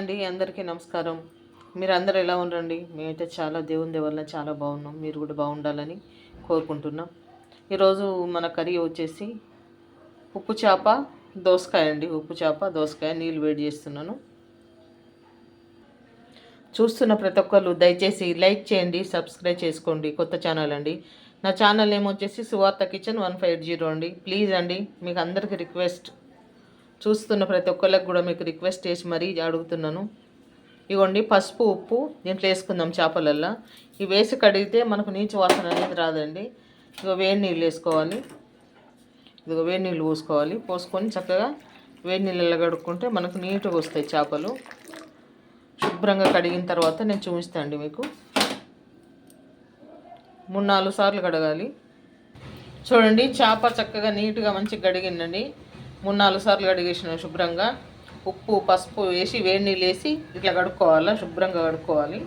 అండి అందరికీ నమస్కారం. మీరు అందరూ ఎలా ఉండండి? మేమైతే చాలా దేవుని దేవల్ల చాలా బాగున్నాం. మీరు కూడా బాగుండాలని కోరుకుంటున్నాం. ఈరోజు మన కర్రీ వచ్చేసి ఉప్పు చేప దోసకాయ అండి. ఉప్పు చేప దోసకాయ నీళ్ళు వేడి చేస్తున్నాను. చూస్తున్న ప్రతి ఒక్కరు దయచేసి లైక్ చేయండి సబ్స్క్రైబ్ చేసుకోండి. కొత్త ఛానల్ అండి. నా ఛానల్ నేమ్ వచ్చేసి Suvartha kitchen one five zero అండి. ప్లీజ్ అండి మీకు అందరికీ రిక్వెస్ట్ చూస్తున్న ప్రతి ఒక్కరికి కూడా మీకు రిక్వెస్ట్ చేసి మరీ అడుగుతున్నాను. ఇవ్వండి పసుపు ఉప్పు దీంట్లో వేసుకుందాం చేపలల్లో. ఇవి వేసి కడిగితే మనకు నీచు వాసన అనేది రాదండి. ఇదిగో వేడి నీళ్ళు వేసుకోవాలి. ఇదిగో వేడి నీళ్ళు పోసుకోవాలి. పోసుకొని చక్కగా వేడి నీళ్ళలో కడుక్కుంటే మనకు నీట్గా వస్తాయి చేపలు. శుభ్రంగా కడిగిన తర్వాత నేను చూపిస్తాను మీకు. మూడు నాలుగు సార్లు కడగాలి. చూడండి చేప చక్కగా నీట్గా మంచిగా కడిగిందండి. మూడు నాలుగు సార్లు కడిగేసిన శుభ్రంగా ఉప్పు పసుపు వేసి వేడి నీళ్ళు వేసి ఇట్లా కడుక్కోవాలి? శుభ్రంగా కడుక్కోవాలి.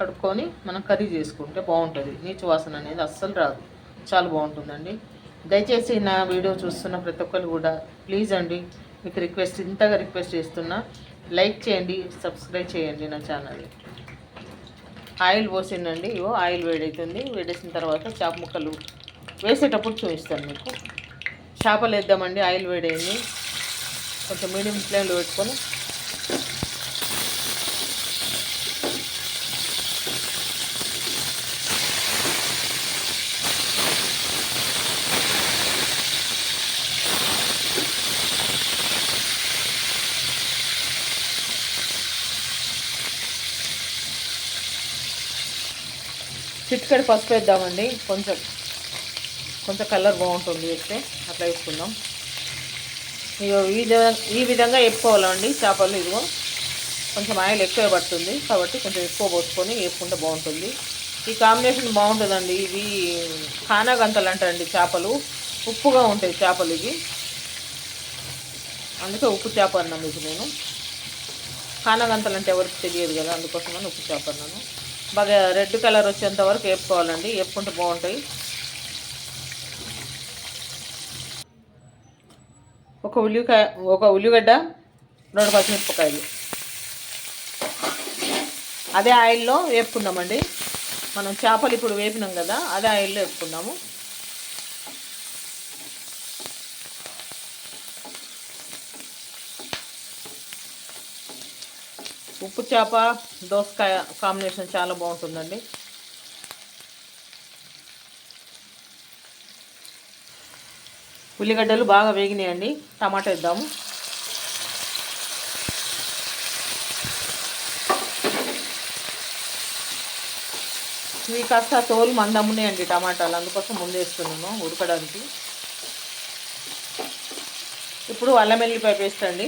కడుక్కొని మనం కర్రీ చేసుకుంటే బాగుంటుంది. నీచు వాసన అనేది అస్సలు రాదు. చాలా బాగుంటుందండి. దయచేసి నా వీడియో చూస్తున్న ప్రతి ఒక్కరు కూడా ప్లీజ్ అండి మీకు రిక్వెస్ట్ ఇంతగా రిక్వెస్ట్ చేస్తున్నా లైక్ చేయండి సబ్స్క్రైబ్ చేయండి నా ఛానల్ ఆయిల్ పోసిందండి ఇవో ఆయిల్ వేడవుతుంది వేడేసిన తర్వాత చాప ముక్కలు వేసేటప్పుడు చూపిస్తాను మీకు. చేపలు వేద్దామండి ఆయిల్ వేడైంది కొంచెం మీడియం ఫ్లేమ్లో పెట్టుకొని. చిట్కడి పసుపు వేద్దామండి కొంచెం. కొంచెం కలర్ బాగుంటుంది వేస్తే. అట్లా వేసుకుందాం. ఇగో ఈ విధంగా ఈ విధంగా వేపుకోవాలండి చేపలు ఇదిగో. కొంచెం ఆయిల్ ఎక్కువ పడుతుంది కాబట్టి కొంచెం ఎక్కువ పోసుకొని వేసుకుంటే బాగుంటుంది. ఈ కాంబినేషన్ బాగుంటుందండి. ఇవి కానాగంతలు అంటారండి చేపలు. ఉప్పుగా ఉంటాయి చేపలు ఇవి. అందుకే ఉప్పు చేప అన్నాను ఇది నేను. కానాగంతలు అంటే ఎవరికి తెలియదు కదా అందుకోసమని ఉప్పు చేప అన్నాను. బాగా రెడ్ కలర్ వచ్చేంత వరకు వేపుకోవాలండి. వేపుకుంటే బాగుంటాయి. ఒక ఉల్లికాయ ఒక ఉల్లిగడ్డ రెండు పచ్చిమిరపకాయలు. అదే ఆయిల్లో వేపుకుందామండి. మనం చేపలు ఇప్పుడు వేపినాం కదా అదే ఆయిల్లో వేపుకుందాము. ఉప్పు చేప దోసకాయ కాంబినేషన్ చాలా బాగుంటుందండి. ఉల్లిగడ్డలు బాగా వేగినాయండి. టమాటా వేద్దాము. ఇవి కాస్త తోలు మందమున్నాయండి టమాటాలు. అందుకోసం ముందేస్తున్నాను ఉడకడానికి. ఇప్పుడు అల్లం వెల్లిపాయ పేస్ట్ అండి.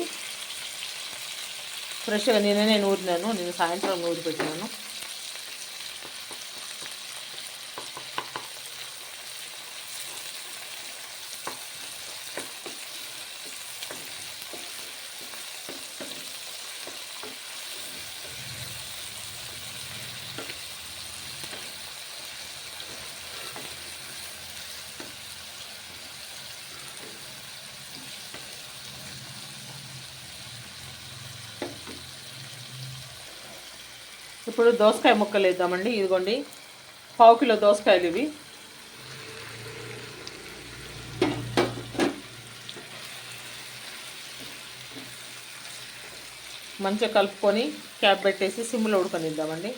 ఫ్రెష్గా నేనే నూరినాను. నేను సాయంత్రం నూరి పెట్టినాను ఇప్పుడు దోసకాయ ముక్కలు వేద్దామండి. ఇదిగోండి. పావు కిలో దోసకాయలు ఇవి. మంచిగా కలుపుకొని క్యాప్ పెట్టేసి సిమ్లో ఉడకనిద్దామండి.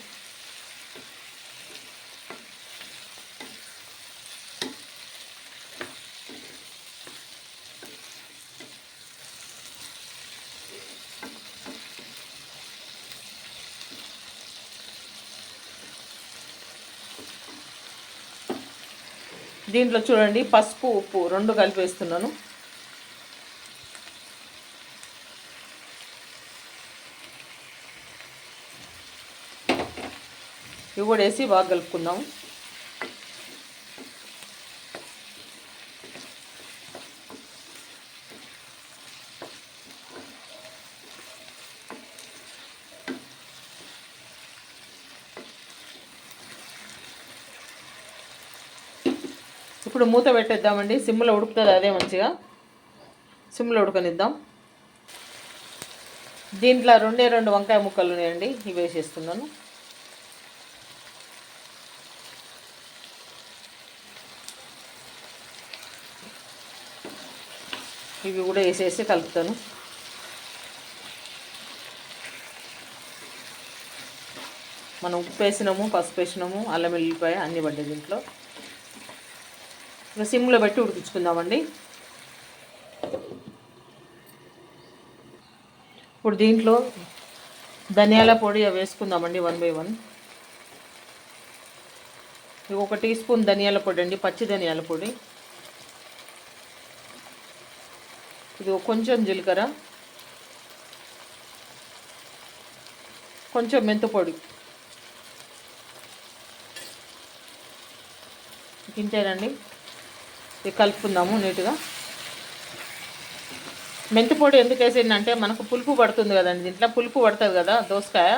దీంట్లో చూడండి పసుపు ఉప్పు రెండు కలిపేస్తున్నాను. ఇవి కూడా వేసి బాగా కలుపుకుందాము. ఇప్పుడు మూత పెట్టేద్దామండి. సిమ్లో ఉడుకుతుంది అదే మంచిగా. సిమ్లో ఉడకనిద్దాం. దీంట్లో రెండే రెండు వంకాయ ముక్కలు ఉన్నాయండి. ఇవి వేసేస్తున్నాను. ఇవి కూడా వేసేసి కలుపుతాను. మనం ఉప్పు వేసినాము పసుపు వేసినాము అల్లం వెల్లిపాయ అన్నీ పడ్డాయి దీంట్లో. ఇంకా సిమ్లో పెట్టి ఉడికించుకుందామండి. ఇప్పుడు దీంట్లో ధనియాల పొడి వేసుకుందామండి వన్ బై వన్. ఇది ఒక టీ స్పూన్ ధనియాల పొడి అండి పచ్చి ధనియాల పొడి. ఇది కొంచెం జీలకర్ర. కొంచెం మెంతు తింటేనండి ఇది కలుపుకుందాము నీట్గా. మెంతి పొడి ఎందుకు వేసిందంటే మనకు పులుపు పడుతుంది కదండి. దీంట్లో పులుపు పడుతుంది కదా దోసకాయ.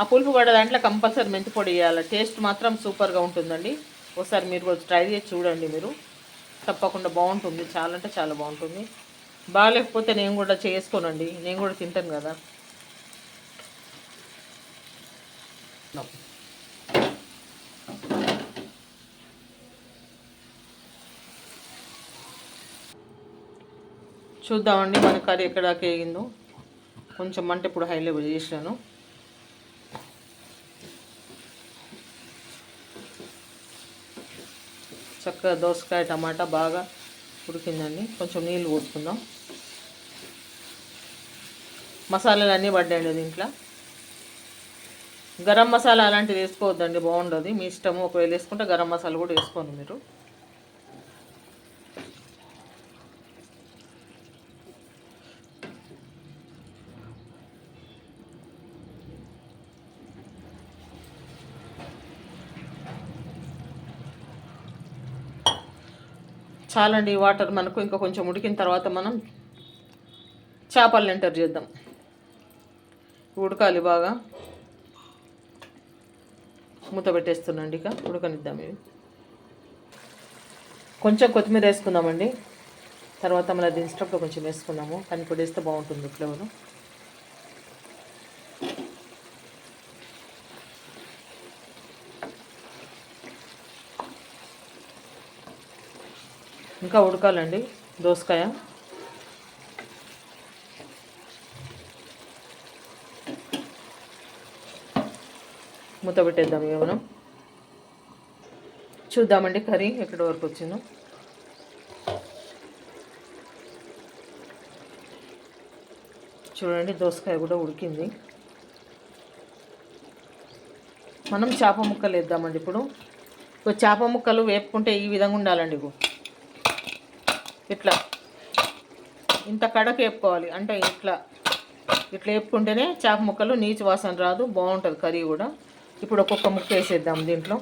ఆ పులుపు పడే దాంట్లో కంపల్సరీ మెంతి పొడి వేయాలి. టేస్ట్ మాత్రం సూపర్గా ఉంటుందండి. ఒకసారి మీరు ట్రై చేసి చూడండి మీరు. తప్పకుండా బాగుంటుంది. చాలా అంటే చాలా బాగుంటుంది. బాగాలేకపోతే నేను కూడా చేసుకోనండి. నేను కూడా తింటాను కదా. చూద్దామండి మన కర్రీ ఎక్కడ కేగిందో కొంచెం మంట ఇప్పుడు హై లెవెల్ చేసినాను. చక్కగా దోసకాయ టమాటా బాగా ఉడికిందండి. కొంచెం నీళ్ళు కొట్టుకుందాం మసాలాలు అన్నీ పడ్డాయండి దీంట్లో. గరం మసాలా అలాంటివి వేసుకోవద్దండి బాగుండదు. మీ ఇష్టము ఒకవేళ వేసుకుంటే గరం మసాలా కూడా వేసుకోండి మీరు. చాలండి ఈ వాటర్ మనకు ఇంకా కొంచెం ఉడికిన తర్వాత మనం చేపలను ఎంటర్ చేద్దాం. ఉడకాలి బాగా. మూత పెట్టేస్తున్నాండి ఇక ఉడకనిద్దాం ఇవి. కొంచెం కొత్తిమీర వేసుకుందామండి. తర్వాత మళ్ళీ దించేటప్పుడు కొంచెం వేసుకున్నాము. కానీ ఇప్పుడు వేస్తే బాగుంటుంది ఫ్లేవర్. ఇంకా ఉడకాలండి దోసకాయ. మూత పెట్టేద్దాం ఇక మనం. చూద్దామండి కర్రీ ఎక్కడి వరకు వచ్చిందో. చూడండి దోసకాయ కూడా ఉడికింది. మనం చేప ముక్కలు వేద్దామండి ఇప్పుడు. చేప ముక్కలు వేపుకుంటే ఈ విధంగా ఉండాలండి ఇగో ఇట్లా. ఇంత కడక వేపుకోవాలి. అంటే ఇట్లా. ఇట్లా వేపుకుంటేనే చేప ముక్కలు నీచు వాసన రాదు బాగుంటుంది కర్రీ కూడా. ఇప్పుడు ఒక్కొక్క ముక్క వేసేద్దాం దీంట్లో.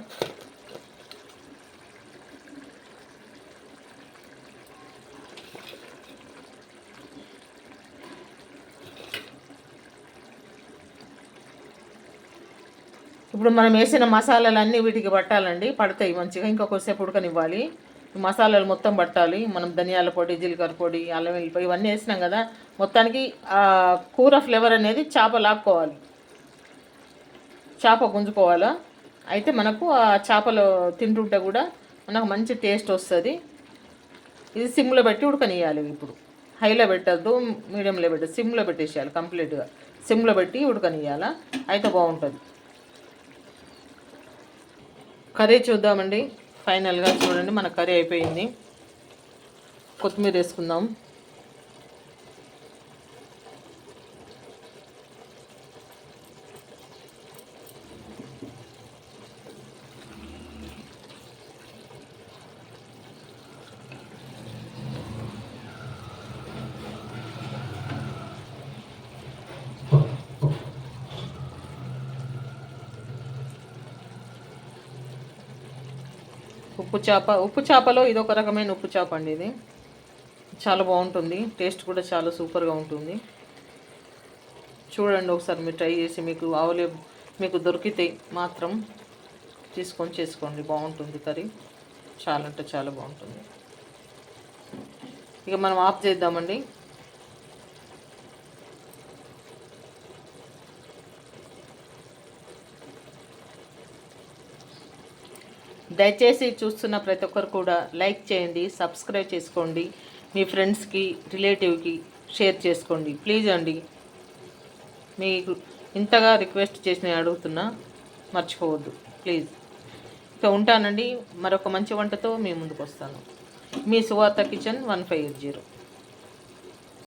ఇప్పుడు మనం వేసిన మసాలాలన్నీ వీటికి పట్టాలండి. పడతాయి మంచిగా. ఇంకా కొద్దిసేపు ఉడకనివ్వాలి. మసాలాలు మొత్తం పట్టాలి. మనం ధనియాల పొడి జీలకర్ర పొడి అల్లం వెల్లిపాయ ఇవన్నీ వేసినాం కదా మొత్తానికి కూర ఫ్లేవర్ అనేది చేప లాక్కోవాలి. చేప గుంజుకోవాలా? అయితే మనకు ఆ చేపలు తింటుంటే కూడా మనకు మంచి టేస్ట్ వస్తుంది. ఇది సిమ్లో పెట్టి ఉడకనియాలి ఇప్పుడు. హైలో పెట్టద్దు మీడియంలో పెట్టద్దు సిమ్లో పెట్టేసేయాలి కంప్లీట్గా. సిమ్లో పెట్టి ఉడకనియాల అయితే బాగుంటుంది. కర్రీ చూద్దామండి. ఫైనల్గా చూడండి మన కర్రీ అయిపోయింది. కొత్తిమీర వేసుకుందాం ఉప్పు చేప ఉప్పు చేపలో ఇది ఒక రకమైన ఉప్పు చేప అండి ఇది. చాలా బాగుంటుంది. టేస్ట్ కూడా చాలా సూపర్గా ఉంటుంది. చూడండి ఒకసారి మీరు ట్రై చేసి మీకు అవలే మీకు దొరికితే మాత్రం తీసుకొని చేసుకోండి. బాగుంటుంది కర్రీ. చాలా అంటే చాలా బాగుంటుంది. ఇక మనం ఆఫ్ చేద్దామండి. దయచేసి చూస్తున్న ప్రతి ఒక్కరు కూడా లైక్ చేయండి సబ్స్క్రైబ్ చేసుకోండి మీ ఫ్రెండ్స్కి రిలేటివ్కి షేర్ చేసుకోండి. ప్లీజ్ అండి మీకు ఇంతగా రిక్వెస్ట్ చేసి నేను అడుగుతున్నా మర్చిపోవద్దు. ప్లీజ్. ఇక ఉంటానండి. మరొక మంచి వంటతో మీ ముందుకు వస్తాను మీ Suvartha kitchen one five eight zero.